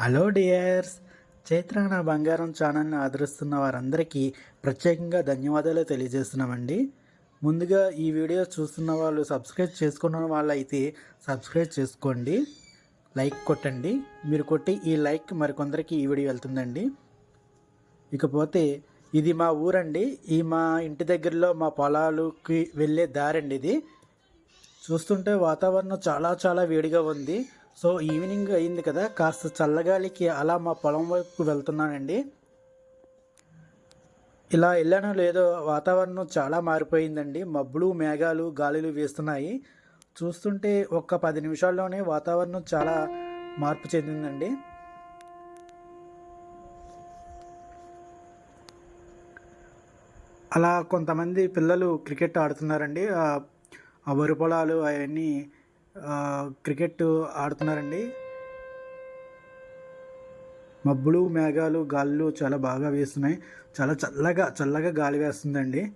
Hello dears. Chaitra నా బంగారం ఛానల్ని ఆదరిస్తున్న వారందరికీ ప్రత్యేకంగా ధన్యవాదాలు తెలియజేస్తున్నామండి. ముందుగా ఈ వీడియో చూస్తున్న వాళ్ళు సబ్స్క్రైబ్ చేసుకున్న వాళ్ళైతే సబ్స్క్రైబ్ చేసుకోండి. లైక్ కొట్టండి. మీరు కొట్టి ఈ లైక్ మరికొందరికి ఈ వీడియో వెళ్తుందండి. ఇకపోతే ఇది మా ఊరండి. ఈ మా ఇంటి దగ్గరలో మా పొలాలకి వెళ్ళే దారండి ఇది. చూస్తుంటే వాతావరణం చాలా చాలా వేడిగా ఉంది. సో ఈవినింగ్ అయింది కదా కాస్త చల్లగాలికి అలా మా పొలం వైపు వెళ్తున్నానండి. ఇలా వెళ్ళానో లేదో వాతావరణం చాలా మారిపోయిందండి. మబ్బులు మేఘాలు గాలులు వేస్తున్నాయి. చూస్తుంటే ఒక్క పది నిమిషాల్లోనే వాతావరణం చాలా మార్పు చెందిందండి. అలా కొంతమంది పిల్లలు క్రికెట్ ఆడుతున్నారండి. ఆ వరి పొలాలు అవన్నీ క్రికెట్ ఆడుతున్నారండి. మబ్బులు మేఘాలు గాలులు చాలా బాగా వేస్తున్నాయి. చాలా చల్లగా చల్లగా గాలి వేస్తుందండి.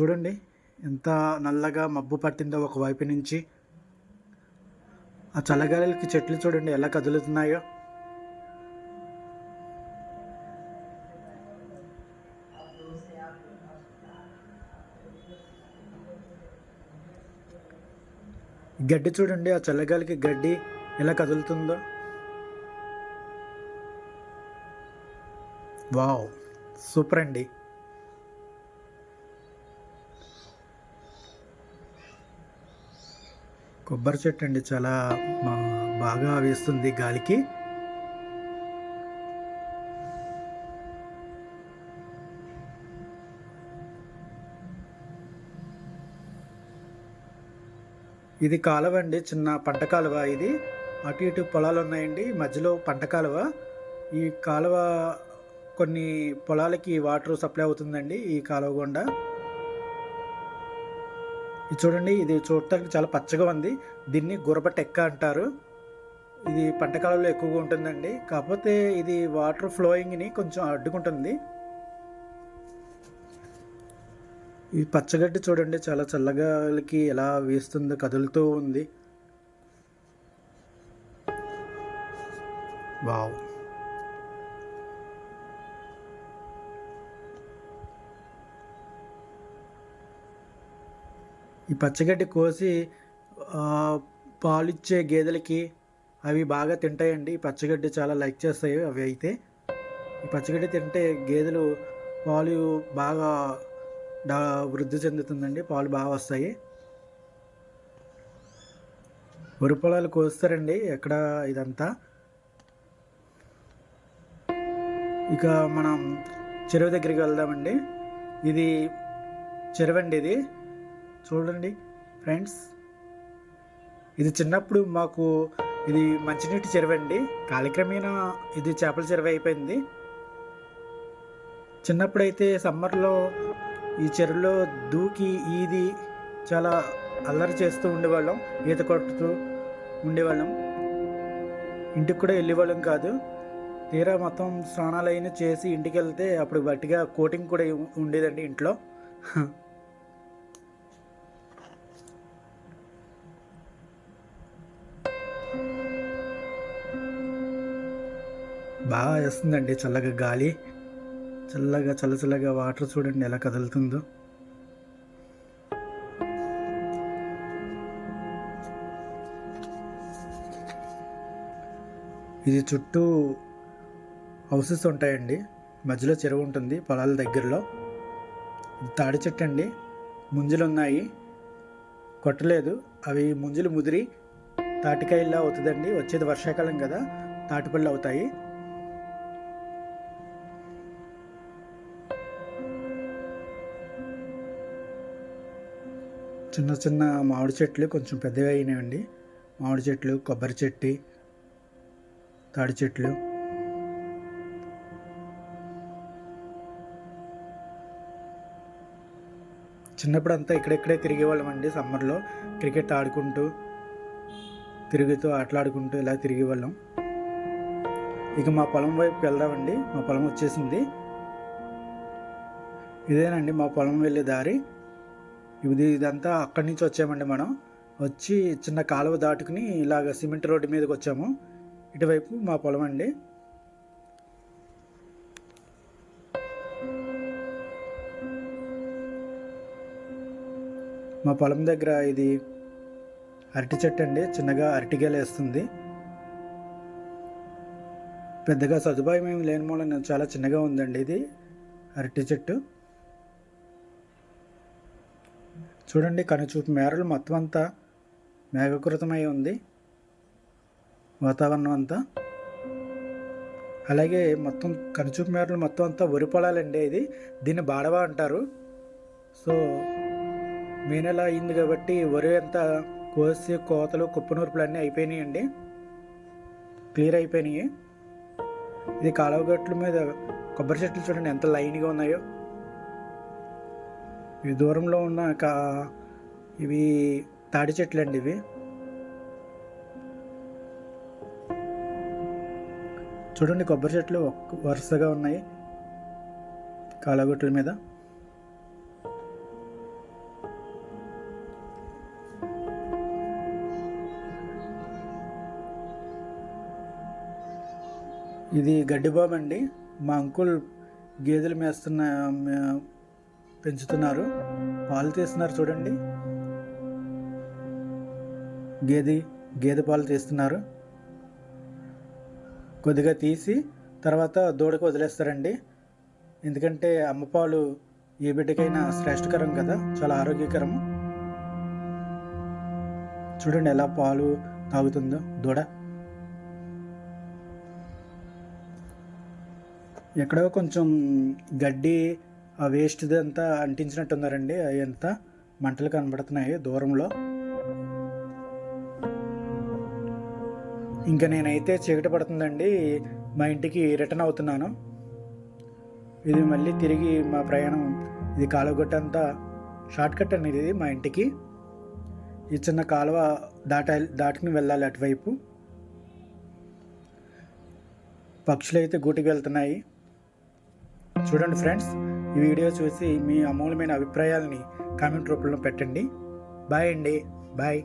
చూడండి ఎంత నల్లగా మబ్బు పట్టిందో ఒక వైపు నుంచి. ఆ చల్లగాలికి చెట్లు చూడండి ఎలా కదులుతున్నాయో. గడ్డి చూడండి ఆ చల్లగాలికి గడ్డి ఎలా కదులుతుందో. వావ్ సూపర్ అండి. కొబ్బరి చెట్టు అండి చాలా బాగా వేస్తుంది గాలికి. ఇది కాలువ అండి చిన్న పంట కాలువ ఇది. అటు ఇటు పొలాలు ఉన్నాయండి మధ్యలో పంట కాలువ. ఈ కాలువ కొన్ని పొలాలకి వాటర్ సప్లై అవుతుందండి ఈ కాలువ గుండా. ఇది చూడండి ఇది చూడటానికి చాలా పచ్చగా ఉంది. దీన్ని గురబ టెక్క అంటారు. ఇది పంట కాలంలో ఎక్కువగా ఉంటుందండి. కాకపోతే ఇది వాటర్ ఫ్లోయింగ్ని కొంచెం అడ్డుకుంటుంది. ఈ పచ్చగడ్డి చూడండి చాలా చల్లగాలికి ఎలా వేస్తుందో కదులుతూ ఉంది. వావ్. ఈ పచ్చగడ్డి కోసి పాలిచ్చే గేదెలకి అవి బాగా తింటాయండి. ఈ పచ్చగడ్డి చాలా లైక్ చేస్తాయి అవి అయితే. ఈ పచ్చగడ్డి తింటే గేదెలు పాలు బాగా డా వృద్ధి చెందుతుందండి పాలు బాగా వస్తాయి. వరి పొలాలు కోస్తారండి ఎక్కడ ఇదంతా. ఇక మనం చెరువు దగ్గరికి వెళ్దామండి. ఇది చెరువు అండి ఇది. చూడండి ఫ్రెండ్స్. ఇది చిన్నప్పుడు మాకు ఇది మంచినీటి చెరువు అండి కాలక్రమేణా ఇది చేపల చెరువు అయిపోయింది. చిన్నప్పుడైతే సమ్మర్లో ఈ చెరువులో దూకి ఈది చాలా అల్లరి చేస్తూ ఉండేవాళ్ళం. ఈత కొట్టుతూ ఉండేవాళ్ళం. ఇంటికి కూడా వెళ్ళేవాళ్ళం కాదు. తీరా మొత్తం స్నానాలు అయినా చేసి ఇంటికి వెళ్తే అప్పుడు గట్టిగా కోటింగ్ కూడా ఉండేదండి ఇంట్లో. బాగా వేస్తుందండి చల్లగా గాలి. చల్లగా చల్లచల్లగా వాటర్ చూడండి ఎలా కదులుతుందో. ఇది చుట్టూ హౌసెస్ ఉంటాయండి. మధ్యలో చెరువు ఉంటుంది పొలాల దగ్గరలో. తాడి చెట్టు అండి. ముంజులు ఉన్నాయి. కొట్టలేదు. అవి ముంజులు ముదిరి తాటికాయలా అవుతుందండి. వచ్చేది వర్షాకాలం కదా తాటిపళ్ళు అవుతాయి. చిన్న చిన్న మామిడి చెట్లు కొంచెం పెద్దగా అయినాయండి. మామిడి చెట్లు కొబ్బరి చెట్టు తాడి చెట్లు. చిన్నప్పుడు అంతా ఇక్కడెక్కడే తిరిగేవాళ్ళం అండి సమ్మర్లో. క్రికెట్ ఆడుకుంటూ తిరుగుతూ ఆటలాడుకుంటూ ఇలా తిరిగేవాళ్ళం. ఇక మా పొలం వైపు వెళ్దామండి. మా పొలం వచ్చేసింది. ఇదేనండి మా పొలం వెళ్ళే దారి. ఇది ఇదంతా అక్కడి నుంచి వచ్చామండి మనం. వచ్చి చిన్న కాలువ దాటుకుని ఇలాగ సిమెంట్ రోడ్డు మీదకి వచ్చాము. ఇటువైపు మా పొలం అండి. మా పొలం దగ్గర ఇది అరటి చెట్టు అండి. చిన్నగా అరటిగేలు వేస్తుంది. పెద్దగా సదుపాయం ఏమి లేని మూలన చాలా చిన్నగా ఉందండి ఇది అరటి చెట్టు. చూడండి కనుచూపు మేరలు మొత్తం అంతా మేఘకృతమై ఉంది. వాతావరణం అంతా. అలాగే మొత్తం కనుచూపు మేరలు మొత్తం అంతా వరి పొలాలండి ఇది. దీన్ని బాడవా అంటారు. సో మే నెల అయింది కాబట్టి వరి అంతా కోసి కోతలు కుప్పనూర్పులు అన్నీ అయిపోయినాయండి. క్లియర్ అయిపోయినాయి. ఇది కాలువ గట్ల మీద కొబ్బరి చెట్లు చూడండి ఎంత లైన్గా ఉన్నాయో. ఇవి దూరంలో ఉన్న కా ఇవి తాడి చెట్లు అండి ఇవి. చూడండి కొబ్బరి చెట్లు వరుసగా ఉన్నాయి కాలగొట్ల మీద. ఇది గడ్డిబాబు అండి. మా అంకుల్ గేదెలు మేస్తున్న పెంచుతున్నారు. పాలు తీస్తున్నారు చూడండి. గేదె గేదె పాలు తీస్తున్నారు. కొద్దిగా తీసి తర్వాత దూడకు వదిలేస్తారండి. ఎందుకంటే అమ్మ పాలు ఏ బిడ్డకైనా శ్రేష్టకరం కదా చాలా ఆరోగ్యకరం. చూడండి ఎలా పాలు తాగుతుందో దూడ. ఎక్కడో కొంచెం గడ్డి వేస్ట్ది అంతా అంటించినట్టున్నారండి. అవి అంతా మంటలు కనబడుతున్నాయి దూరంలో. ఇంకా నేనైతే చీకటి పడుతుందండి. మా ఇంటికి రిటర్న్ అవుతున్నాను. ఇది మళ్ళీ తిరిగి మా ప్రయాణం. ఇది కాలువగట్ట అంతా షార్ట్కట్ అనేది ఇది మా ఇంటికి. ఈ చిన్న కాలువ దాట దాటుకుని వెళ్ళాలి అటువైపు. పక్షులు అయితే గూటికి వెళ్తున్నాయి. చూడండి ఫ్రెండ్స్ ఈ వీడియో చూసి మీ అమూల్యమైన అభిప్రాయాలని కామెంట్ రూపంలో పెట్టండి. బాయ్ అండి. బాయ్.